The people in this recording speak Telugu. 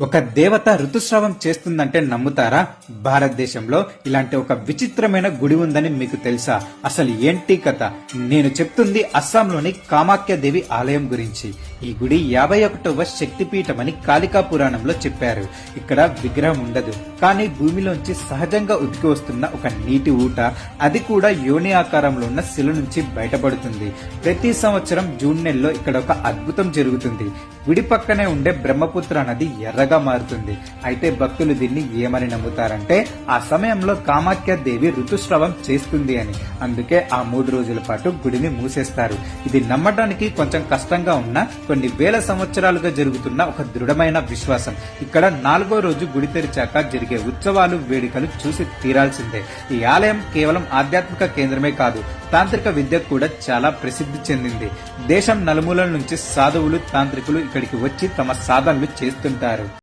ఒక దేవత ఋతుస్రావం చేస్తుందంటే నమ్ముతారా? భారతదేశంలో ఇలాంటి ఒక విచిత్రమైన గుడి ఉందని మీకు తెలుసా? అసలు ఏంటి కథ? నేను చెప్తుంది అస్సాంలోని కామాఖ్య దేవి ఆలయం గురించి. ఈ గుడి యాభై ఒకటవ శక్తిపీఠమని కాళికా పురాణంలో చెప్పారు. ఇక్కడ విగ్రహం ఉండదు. కానీ భూమిలోంచి సహజంగా ఉతికి వస్తున్న ఒక నీటి ఊట అది కూడా యోని ఆకారంలో ఉన్న శిల నుంచి బయటపడుతుంది. ప్రతి సంవత్సరం జూన్ నెలలో ఇక్కడ ఒక అద్భుతం జరుగుతుంది. గుడి పక్కనే ఉండే బ్రహ్మపుత్ర నది ఎర్ర ఎర్రగా మారుతుంది. అయితే భక్తులు దీన్ని ఏమని నమ్ముతారంటే ఆ సమయంలో కామాఖ్య దేవి ఋతుస్రావం చేస్తుంది అని. అందుకే ఆ మూడు రోజుల పాటు గుడిని మూసేస్తారు. ఇది నమ్మడానికి కొంచెం కష్టంగా ఉన్న కొన్ని వేల సంవత్సరాలుగా జరుగుతున్న ఒక దృఢమైన విశ్వాసం. ఇక్కడ నాలుగో రోజు గుడి తెరిచాక జరిగే ఉత్సవాలు వేడుకలు చూసి తీరాల్సిందే. ఈ ఆలయం కేవలం ఆధ్యాత్మిక కేంద్రమే కాదు తాంత్రిక విద్య కూడా చాలా ప్రసిద్ధి చెందింది. దేశం నలుమూలల నుంచి సాధువులు తాంత్రికులు ఇక్కడికి వచ్చి తమ సాధనలు చేస్తుంటారు.